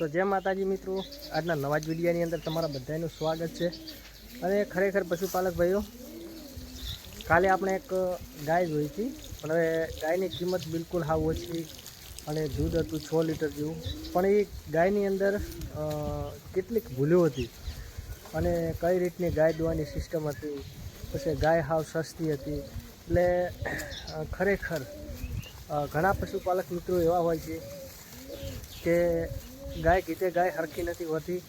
તો જય માતાજી મિત્રો. આજના નવા જ વિડીયાની અંદર તમારા બધાનું સ્વાગત છે. અને ખરેખર પશુપાલક ભાઈઓ, કાલે આપણે એક ગાય જોઈ હતી. પણ હવે ગાયની કિંમત બિલકુલ હાવ ઓછી અને દૂધ હતું છ લીટર જેવું. પણ એ ગાયની અંદર કેટલીક ભૂલો હતી. અને કઈ રીતની ગાય દોવાની સિસ્ટમ હતી. પછી ગાય હાવ સસ્તી હતી. એટલે ખરેખર ઘણા પશુપાલક મિત્રો એવા હોય છે કે ગાય કીધે ગાય હરખી નથી હોતી,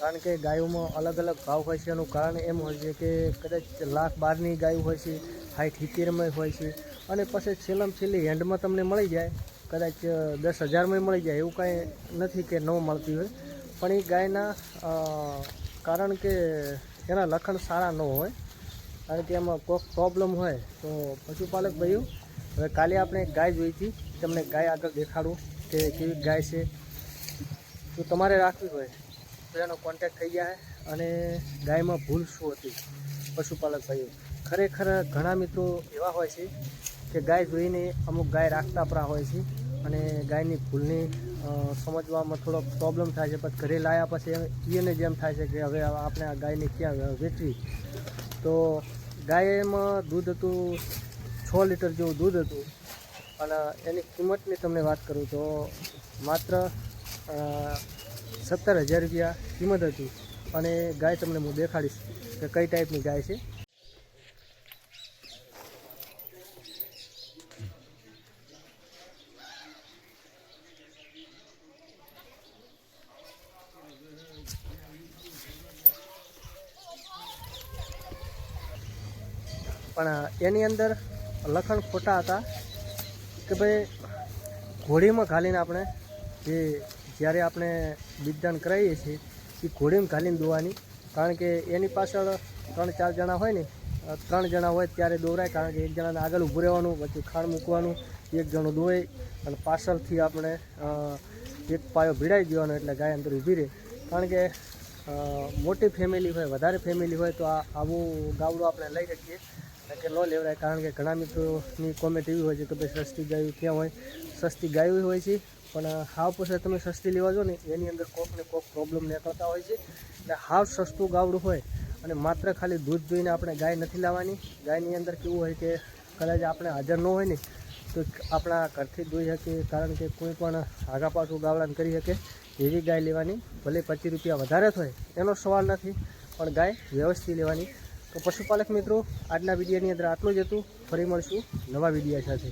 કારણ કે ગાયોમાં અલગ અલગ ભાવ હોય છે. એનું કારણ એમ હોય છે કે કદાચ લાખ બારની ગાયો હોય છે, હાઈટ સિત્તેરમાં હોય છે, અને પછી છેલ્લામાં છેલ્લી હેન્ડમાં તમને મળી જાય, કદાચ દસ હજારમાં મળી જાય, એવું કાંઈ નથી કે ન મળતી હોય. પણ એ ગાયના કારણ કે એના લક્ષણ સારા ન હોય, કારણ કે એમાં કોઈક પ્રોબ્લેમ હોય, તો પશુપાલક ભાઈઓ, હવે કાલે આપણે ગાય જોઈ હતી, તમને ગાય આગળ દેખાડું કે કેવી ગાય છે જો તમારે રાખવી હોય. તો એનો કોન્ટેક્ટ થઈ જાય અને ગાયમાં ભૂલ શું હતી? પશુપાલક ભાઈઓ, ખરેખર ઘણા મિત્રો એવા હોય છે કે ગાય જોઈને અમુક ગાય રાખતા પરા હોય છે અને ગાયની ભૂલની સમજવામાં થોડોક પ્રોબ્લેમ થાય છે, પણ ઘરે લાવ્યા પછી એને જેમ થાય છે કે હવે આપણે આ ગાયને ક્યાં વેચવી? તો ગાયમાં દૂધ હતું, છ લીટર જેવું દૂધ હતું અને એની કિંમતની તમને વાત કરું તો માત્ર સત્તર હજાર રૂપિયા કિંમત હતી. અને ગાય તમને હું દેખાડીશ કે કઈ ટાઈપની ગાય છે. પણ એની અંદર લખણ ખોટા હતા કે ભાઈ, ઘોડીમાં ઘાલીને આપણે જે જ્યારે આપણે બીજદાન કરાવીએ છીએ, એ ઘોડીમાં ઘાલીને દોવાની. કારણ કે એની પાછળ ત્રણ ચાર જણા હોય ને ત્રણ જણા હોય ત્યારે દોરાય, કારણ કે એક જણાને આગળ ઊભું રહેવાનું, પછી ખાણ મૂકવાનું, એક જણું દોય અને પાછળથી આપણે એક પાયો ભીડાઈ દેવાનો એટલે ગાય અંદર ઊભી રહે. કારણ કે મોટી ફેમિલી હોય, વધારે ફેમિલી હોય, તો આવું ગાવડું આપણે લઈ શકીએ. કે ન લેવડાય કારણ કે ઘણા મિત્રોની કોમેન્ટ એવી હોય છે કે ભાઈ સસ્તી ગાયું ક્યાં હોય? સસ્તી ગાયું હોય છે. પણ હાવ પછી તમે સસ્તી લેવા જો ને, એની અંદર કોક ને કોક પ્રોબ્લેમ નીકળતા હોય છે. એટલે હાવ સસ્તું ગાવડું હોય અને માત્ર ખાલી દૂધ જોઈને આપણે ગાય નથી લાવવાની. ગાયની અંદર કેવું હોય કે કદાચ આપણે હાજર ન હોય ને, તો આપણા ઘરથી દોઈ શકીએ. કારણ કે કોઈ પણ આગા પાછું ગાવડાને કરી શકે એવી ગાય લેવાની. ભલે પચીસ રૂપિયા વધારે થાય, એનો સવાલ નથી. પણ ગાય વ્યવસ્થિત લેવાની. તો પશુપાલક મિત્રો, આજના વિડીયોની અંદર આટલું જ હતું. ફરી મળશું નવા વીડિયો સાથે.